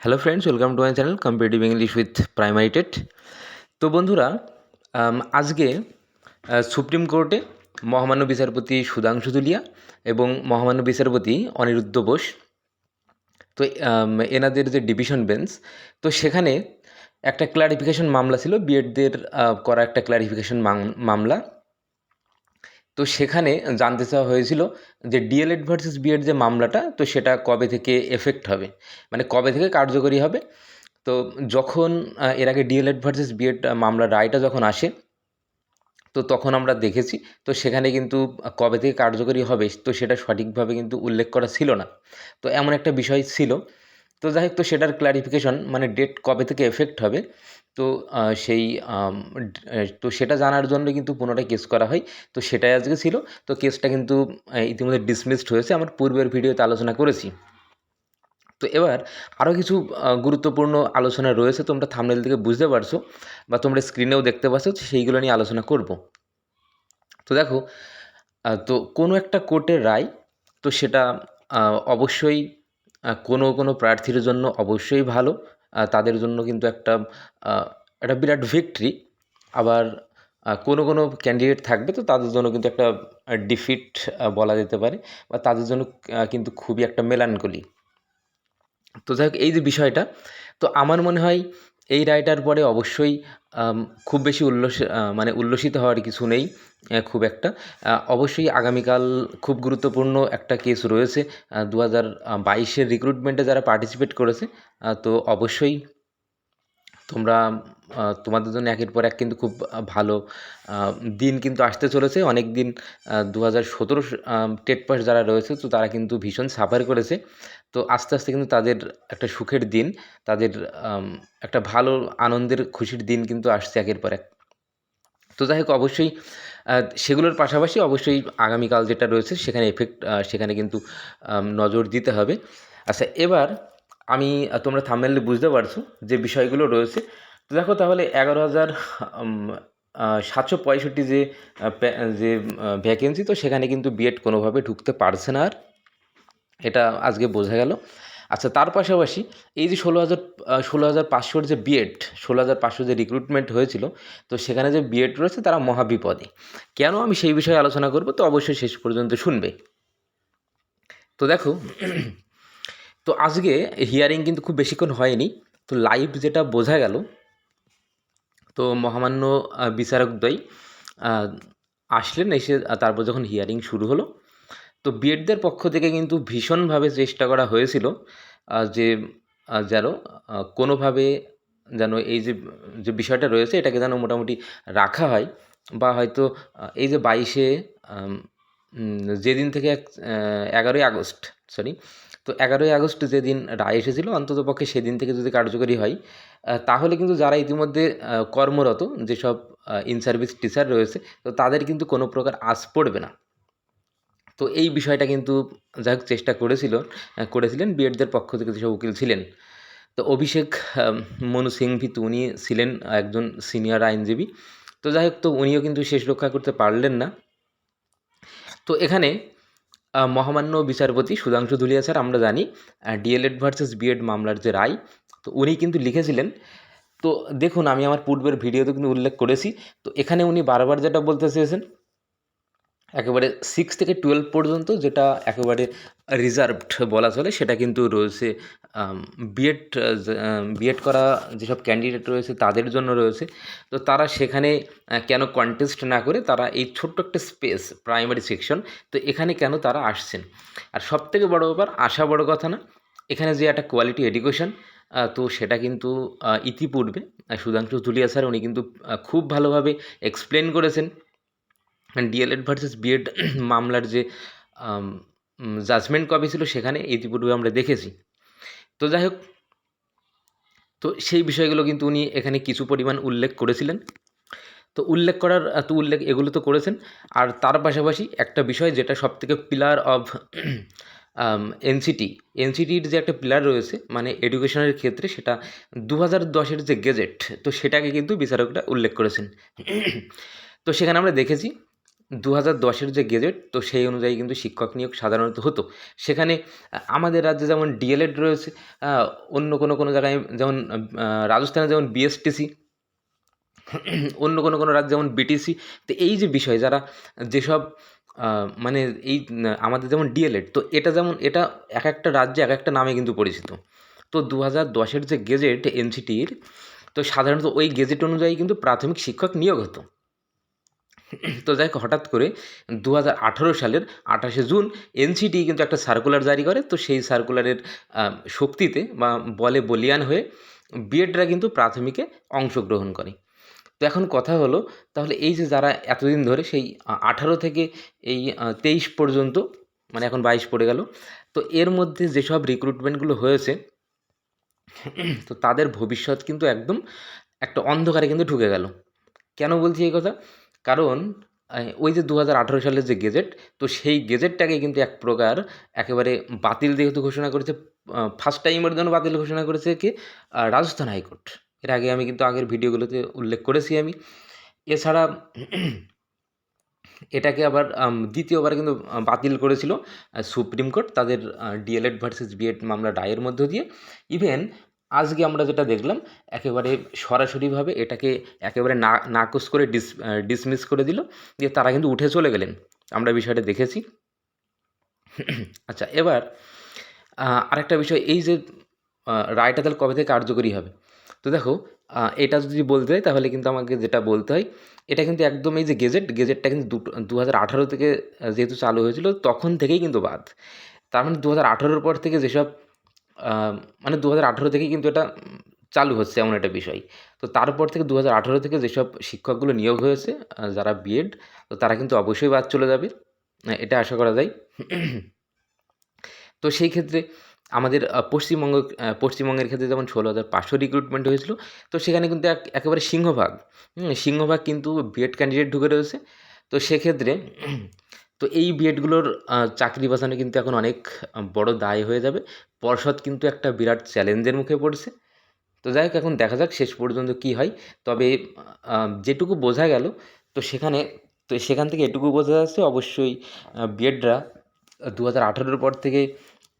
Hello friends welcome to my channel competitive English with primary TET তো বন্ধুরা আজকে supreme কোর্টে মহামান্য বিচারপতি সুধাংশু দুলিয়া এবং মহামান্য বিচারপতি অনিরুদ্ধ বোস, তো এনাদের যে ডিভিশন বেঞ্চ তো সেখানে একটা ক্লারিফিকেশন মামলা ছিল বিএডদের করা একটা ক্লারিফিকেশন মামলা। তো সেখানে জানতে চাওয়া হয়েছিল যে ডিএলএড ভার্সেস বিএড যে মামলাটা, তো সেটা কবে থেকে এফেক্ট হবে? মানে কবে থেকে কার্যকরী হবে? তো যখন এর আগে ডিএলএড ভার্সেস বিএড মামলার রায়টা যখন আসে, তো তখন আমরা দেখেছি, তো সেখানে কিন্তু কবে থেকে কার্যকরী হবে, তো সেটা সঠিকভাবে কিন্তু উল্লেখ করা ছিল না। তো এমন একটা বিষয় ছিল তো যাই হোক তো সেটার ক্লারিফিকেশন মানে ডেট কবে থেকে এফেক্ট হবে? তো সেই তো সেটা জানার জন্য কিন্তু পুনরায় কেস করা হয়। তো সেটাই আজকে ছিল। তো কেসটা কিন্তু ইতিমধ্যে ডিসমিসড হয়েছে। আমার পূর্বের ভিডিওতে আলোচনা করেছি। তো এবার আরও কিছু গুরুত্বপূর্ণ আলোচনা রয়েছে। তোমরা থামনেল থেকে বুঝতে পারছ বা তোমরা স্ক্রিনেও দেখতে পাচ্ছ সেইগুলো নিয়ে আলোচনা করব। তো দেখো তো কোনো একটা কোর্টের রায়, তো সেটা অবশ্যই কোনো কোনো প্রার্থীর জন্য অবশ্যই ভালো। তাদের জন্য কিন্তু একটা একটা বিরাট ভিক্টরি আবার কোনো কোনো ক্যান্ডিডেট থাকবে তো তাদের জন্য কিন্তু একটা ডিফিট বলা যেতে পারে বা তাদের জন্য কিন্তু খুবই একটা মেলানকলি। তো যাই হোক, এই যে বিষয়টা, তো আমার মনে হয় এই রায়টার পরে অবশ্যই খুব বেশি উল্লস মানে উল্লসিত হওয়ার কিছু নেই খুব একটা। অবশ্যই আগামীকাল খুব গুরুত্বপূর্ণ একটা কেস রয়েছে দু হাজার বাইশের রিক্রুটমেন্টে যারা পার্টিসিপেট করেছে তো অবশ্যই তোমরা তোমাদের জন্য একের পর এক কিন্তু খুব ভালো দিন কিন্তু আসতে চলেছে। অনেক দিন দু হাজার সতেরো টেট পাস যারা রয়েছে, তো তারা কিন্তু ভীষণ সাফার করেছে। তো আস্তে আস্তে কিন্তু তাদের একটা সুখের দিন, তাদের একটা ভালো আনন্দের, খুশির দিন কিন্তু আসছে একের পর এক। তো যাই হোক, অবশ্যই সেগুলোর পাশাপাশি অবশ্যই আগামীকাল যেটা রয়েছে সেখানে এফেক্ট সেখানে কিন্তু নজর দিতে হবে। আচ্ছা এবার আমি তোমরা থামমেলে বুঝতে পারছ যে বিষয়গুলো রয়েছে। তো দেখো তাহলে এগারো হাজার সাতশো পঁয়ষট্টি যে যে ভ্যাকেন্সি তো সেখানে কিন্তু বিএড কোনোভাবে ঢুকতে পারছে না আর। এটা আজকে বোঝা গেল। আচ্ছা তার পাশাপাশি এই যে ষোলো হাজার ষোলো হাজার পাঁচশোর যে বিএড ষোলো হাজার পাঁচশো যে রিক্রুটমেন্ট হয়েছিল, তো সেখানে যে বিএড রয়েছে তারা মহাবিপদে। কেন আমি সেই বিষয়ে আলোচনা করব? তো অবশ্যই শেষ পর্যন্ত শুনবে। তো দেখো, তো আজকে হিয়ারিং কিন্তু খুব বেশিক্ষণ হয়নি। তো লাইভ যেটা বোঝা গেল, তো মহামান্য বিচারকদ্বয় আসলেন, এসে তারপর যখন হিয়ারিং শুরু হলো তো বিএডদের পক্ষ থেকে কিন্তু ভীষণভাবে চেষ্টা করা হয়েছিল যে যেন কোনোভাবে যেন এই যে যে বিষয়টা রয়েছে এটাকে যেন মোটামুটি রাখা হয় বা হয়তো এই যে বাইশে যেদিন থেকে এক এগারোই আগস্ট, সরি, তো এগারোই আগস্ট যেদিন রায় এসেছিল, অন্ততপক্ষে সেদিন থেকে যদি কার্যকরী হয় তাহলে কিন্তু যারা ইতিমধ্যে কর্মরত, যেসব ইন সার্ভিস টিচার রয়েছে, তো তাদের কিন্তু কোনো প্রকার আস পড়বে না। তো এই বিষয়টা কিন্তু যাই হোক চেষ্টা করেছিল করেছিলেন। বিএডদের পক্ষ থেকে যেসব উকিল ছিলেন, তো অভিষেক মনু সিংভি উনি ছিলেন একজন সিনিয়র আইনজীবী। তো যাই হোক তো উনিও কিন্তু শেষ রক্ষা করতে পারলেন না। তো এখানে মহামান্য বিচারপতি সুধাংশু ধুলিয়া স্যার, আমরা জানি ডিএলএড ভার্সেস বিএড মামলার যে রায়, তো উনি কিন্তু লিখেছিলেন। তো দেখুন, আমি আমার পূর্বের ভিডিওতে কিন্তু উল্লেখ করেছি। তো এখানে উনি বারবার যেটা বলতে চেয়েছেন একেবারে সিক্স থেকে টুয়েলভ পর্যন্ত যেটা একেবারে রিজার্ভড বলা চলে, সেটা কিন্তু রয়েছে বিএড বিএড করা যেসব ক্যান্ডিডেট রয়েছে তাদের জন্য রয়েছে। তো তারা সেখানে কেন কন্টেস্ট না করে তারা এই ছোট্ট একটা স্পেস প্রাইমারি সেকশন তো এখানে কেন তারা আসছেন? আর সব থেকে বড়ো ব্যাপার, আসা বড় কথা না, এখানে যে একটা কোয়ালিটি এডুকেশন তো সেটা কিন্তু ইতিপূর্বে সুধাংশু ধুলিয়া স্যার উনি কিন্তু খুব ভালোভাবে এক্সপ্লেন করেছেন। ডিএলএড ভার্সেস বিএড মামলার যে জাজমেন্ট কবে ছিল সেখানে ইতিপূর্বে আমরা দেখেছি। তো যাই হোক, তো সেই বিষয়গুলো কিন্তু উনি এখানে কিছু পরিমাণ উল্লেখ করেছিলেন। তো উল্লেখ করার, তো উল্লেখ এগুলো তো করেছেন। আর তার পাশাপাশি একটা বিষয় যেটা সব থেকে পিলার অফ এনসিটি এনসিটির যে একটা পিলার রয়েছে মানে এডুকেশনের ক্ষেত্রে সেটা দু হাজার দশের যে গেজেট তো সেটাকে কিন্তু বিচারকরা উল্লেখ করেছেন। তো সেখানে আমরা দেখেছি দু হাজার দশের যে গেজেট তো সেই অনুযায়ী কিন্তু শিক্ষক নিয়োগ সাধারণত হতো। সেখানে আমাদের রাজ্যে যেমন ডিএলএড রয়েছে অন্য কোনো কোনো জায়গায় যেমন রাজস্থানে যেমন বিএসটিসি, অন্য কোনো কোনো রাজ্যে যেমন বিটিসি, তো এই যে বিষয় যারা, যেসব মানে এই আমাদের যেমন ডিএলএড, তো এটা যেমন, এটা এক একটা রাজ্যে এক একটা নামে কিন্তু পরিচিত। তো দু হাজার দশের যে গেজেট এনসিটির, তো সাধারণত ওই গেজেট অনুযায়ী কিন্তু প্রাথমিক শিক্ষক নিয়োগ হতো। তো যাই হঠাৎ করে দু হাজার আঠারো সালের আঠাশে জুন এনসিটি কিন্তু একটা সার্কুলার জারি করে। তো সেই সার্কুলারের শক্তিতে বা বলে বলিয়ান হয়ে বিএডরা কিন্তু প্রাথমিকে অংশগ্রহণ করে। তো এখন কথা হলো, তাহলে এই যে যারা এতদিন ধরে সেই আঠারো থেকে এই তেইশ পর্যন্ত মানে এখন বাইশ পড়ে গেল, তো এর মধ্যে যেসব রিক্রুটমেন্টগুলো হয়েছে, তো তাদের ভবিষ্যৎ কিন্তু একদম একটা অন্ধকারে কিন্তু ঢুকে গেল। কেন বলছি এই কথা? কারণ ওই যে দু হাজার আঠারো সালের যে গেজেট, তো সেই গেজেটটাকে কিন্তু এক প্রকার একেবারে বাতিল যেহেতু ঘোষণা করেছে ফার্স্ট টাইমের জন্য বাতিল ঘোষণা করেছে কি? Rajasthan high court. এর আগে আমি কিন্তু আগের ভিডিওগুলোতে উল্লেখ করেছি আমি। এছাড়া এটাকে আবার দ্বিতীয়বার কিন্তু বাতিল করেছিল সুপ্রিম কোর্ট, তাদের ডিএলএড ভার্সেস বিএড মামলা ডায়ের মধ্য দিয়ে। ইভেন আজকে আমরা যেটা দেখলাম, একেবারে সরাসরিভাবে এটাকে একেবারে না, নাকচ করে ডিস ডিসমিস করে দিল, দিয়ে তারা কিন্তু উঠে চলে গেলেন। আমরা বিষয়টা দেখেছি। আচ্ছা এবার আরেকটা বিষয়, এই যে রায়টা তাহলে কবে থেকে কার্যকরী হবে? তো দেখো এটা যদি বলতে হয় তাহলে কিন্তু আমাকে যেটা বলতে হয়, এটা কিন্তু একদম এই যে গেজেট, গেজেটটা কিন্তু দু হাজার আঠারো থেকে যেহেতু চালু হয়েছিল, তখন থেকেই কিন্তু বাদ। তার মানে দু হাজার আঠারোর পর থেকে যেসব মানে দু হাজার আঠারো থেকেই কিন্তু এটা চালু হচ্ছে এমন একটা বিষয়। তো তারপর থেকে দু হাজার আঠারো থেকে যেসব শিক্ষকগুলো নিয়োগ হয়েছে যারা বিএড তো তারা কিন্তু অবশ্যই বাদ চলে যাবে। এটা আশা করা যায়। তো সেই ক্ষেত্রে আমাদের পশ্চিমবঙ্গ পশ্চিমবঙ্গের ক্ষেত্রে যেমন ষোলো হাজার পাঁচশো রিক্রুটমেন্ট হয়েছিল, তো সেখানে কিন্তু এক, একেবারে সিংহভাগ। সিংহভাগ কিন্তু বিএড ক্যান্ডিডেট ঢুকে রয়েছে। তো সেক্ষেত্রে তো এই বিএডগুলোর চাকরি বাঁচানো কিন্তু এখন অনেক বড় দায় হয়ে যাবে। পর্ষদ কিন্তু একটা বিরাট চ্যালেঞ্জের মুখে পড়ছে। তো যাই হোক, এখন দেখা যাক শেষ পর্যন্ত কী হয়। তবে যেটুকু বোঝা গেল, তো সেখানে, তো সেখান থেকে এটুকু বোঝা যাচ্ছে অবশ্যই বিএডরা দু হাজার পর থেকে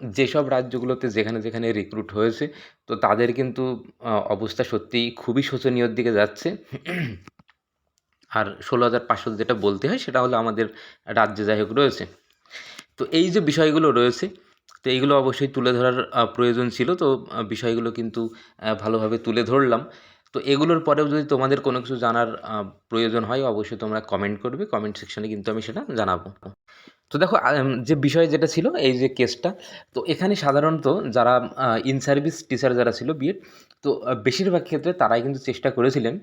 যেসব রাজ্যগুলোতে যেখানে যেখানে রিক্রুট হয়েছে, তো তাদের কিন্তু অবস্থা সত্যিই খুবই শোচনীয়র দিকে যাচ্ছে। আর ষোলো হাজার পাঁচশো যেটা বলতে হয়, সেটা হলো আমাদের রাজ্যে যাই হোক রয়েছে। তো এই যে বিষয়গুলো রয়েছে, তো এইগুলো অবশ্যই তুলে ধরার প্রয়োজন ছিল। তো বিষয়গুলো কিন্তু ভালোভাবে তুলে ধরলাম। তো এগুলোর পরেও যদি তোমাদের কোনো কিছু জানার প্রয়োজন হয়, অবশ্যই তোমরা কমেন্ট করবে। কমেন্ট সেকশনে কিন্তু আমি সেটা জানাব। তো দেখো যে বিষয় যেটা ছিল, এই যে কেসটা তো এখানে সাধারণত যারা ইন সার্ভিস টিচার যারা ছিল বিএড তো বেশিরভাগ ক্ষেত্রে তারাই কিন্তু চেষ্টা করেছিলেন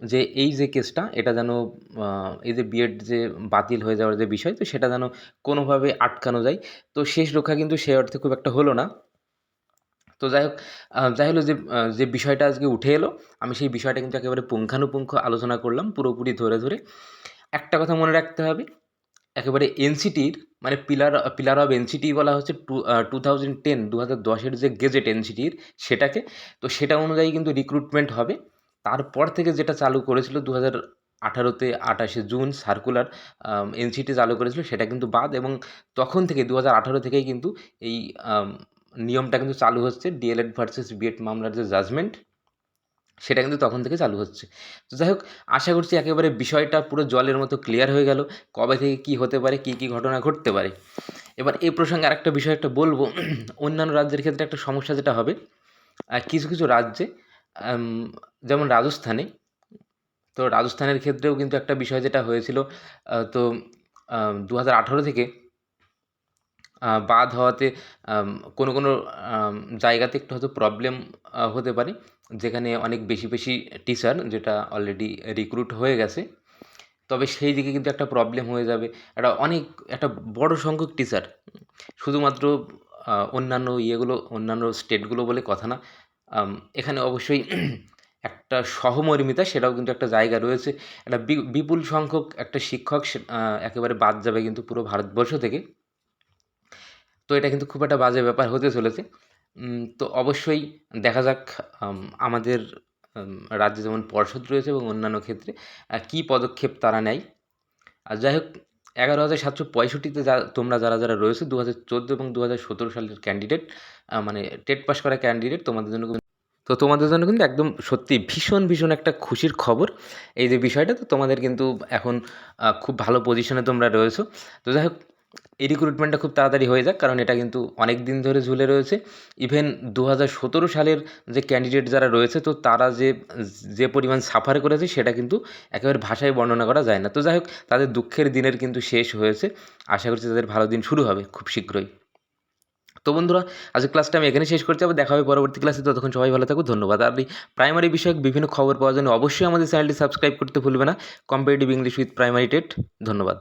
যে এই যে কেসটা এটা যেন এই যে বিএড যে বাতিল হয়ে যাওয়ার যে বিষয়, তো সেটা যেন কোনোভাবে আটকানো যায়। তো শেষ রক্ষা কিন্তু সে অর্থে খুব একটা হলো না। তো যাই হোক যাই হলো যে যে বিষয়টা আজকে উঠে এলো, আমি সেই বিষয়টা কিন্তু একেবারে পুঙ্খানুপুঙ্খ আলোচনা করলাম, পুরোপুরি ধরে ধরে। একটা কথা মনে রাখতে হবে, একেবারে এনসিটির মানে পিলার পিলার অফ এনসিটি বলা হচ্ছে টু টু থাউজেন্ড টেন দু হাজার দশের যে গেজেট এনসিটির সেটাকে। তো সেটা অনুযায়ী কিন্তু রিক্রুটমেন্ট হবে। তারপর থেকে যেটা চালু করেছিল দু হাজার আঠারোতে আঠাশে জুন সার্কুলার এনসিটি চালু করেছিল, সেটা কিন্তু বাদ এবং তখন থেকে দু হাজার আঠারো থেকেই কিন্তু এই নিয়মটা কিন্তু চালু হচ্ছে, ডিএলএড ভার্সেস বিএড মামলার যে জাজমেন্ট, সেটা কিন্তু তখন থেকে চালু হচ্ছে। তো যাই হোক, আশা করছি একেবারে বিষয়টা পুরো জলের মতো ক্লিয়ার হয়ে গেল, কবে থেকে কি হতে পারে, কি কি ঘটনা ঘটতে পারে। এবার এই প্রসঙ্গে আরেকটা বিষয় একটা বলব, অন্যান্য রাজ্যের ক্ষেত্রে একটা সমস্যা যেটা হবে কিছু কিছু রাজ্যে যেমন রাজস্থানে, তো রাজস্থানের ক্ষেত্রেও কিন্তু একটা বিষয় যেটা হয়েছিল তো দু হাজার আঠারো থেকে বাদ হওয়াতে কোনো কোনো জায়গাতে একটু হয়তো প্রবলেম হতে পারে, যেখানে অনেক বেশি বেশি টিচার যেটা অলরেডি রিক্রুট হয়ে গেছে, তবে সেই দিকে কিন্তু একটা প্রবলেম হয়ে যাবে, একটা অনেক, একটা বড় সংখ্যক টিচার শুধুমাত্র অন্যান্য ইয়েগুলো, অন্যান্য স্টেটগুলো বলে কথা না এখানে অবশ্যই একটা সহমর্মিতা, সেটাও কিন্তু একটা জায়গা রয়েছে। একটা বিপুল সংখ্যক একটা শিক্ষক একেবারে বাদ যাবে কিন্তু পুরো ভারতবর্ষ থেকে। তো এটা কিন্তু খুব একটা বাজে ব্যাপার হতে চলেছে। তো অবশ্যই দেখা যাক আমাদের রাজ্যে যেমন পর্ষদ রয়েছে এবং অন্যান্য ক্ষেত্রে কী পদক্ষেপ তারা নেয়। আর যাই হোক এগারো হাজার সাতশো পঁয়ষট্টিতে যা, তোমরা যারা যারা রয়েছে দু হাজার চোদ্দ এবং দু হাজার সতেরো সালের ক্যান্ডিডেট মানে টেট পাস করা ক্যান্ডিডেট তোমাদের জন্য তো তোমাদের জন্য কিন্তু একদম সত্যি ভীষণ ভীষণ একটা খুশির খবর এই যে বিষয়টা। তো তোমাদের কিন্তু এখন খুব ভালো পজিশনে তোমরা রয়েছো। তো যাই হোক এই রিক্রুটমেন্টটা খুব তাড়াতাড়ি হয়ে যাক, কারণ এটা কিন্তু অনেক দিন ধরে ঝুলে রয়েছে। ইভেন দু হাজার সতেরো সালের যে ক্যান্ডিডেট যারা রয়েছে, তো তারা যে যে পরিমাণ সাফার করেছে, সেটা কিন্তু একেবারে ভাষায় বর্ণনা করা যায় না। তো যাই হোক, তাদের দুঃখের দিনের কিন্তু শেষ হয়েছে। আশা করছি তাদের ভালো দিন শুরু হবে, খুব শীঘ্রই। তো বন্ধুরা আজকে ক্লাসটা আমি এখানে শেষ করছি, আবার দেখা হবে পরবর্তী ক্লাসে ততক্ষণ সবাই ভালো থাকো ধন্যবাদ। আর প্রাইমারি বিষয়ক বিভিন্ন খবর পাওয়ার জন্য অবশ্যই আমাদের চ্যানেলটি সাবস্ক্রাইব করতে ভুলবে না। Competitive English with primary TET, ধন্যবাদ।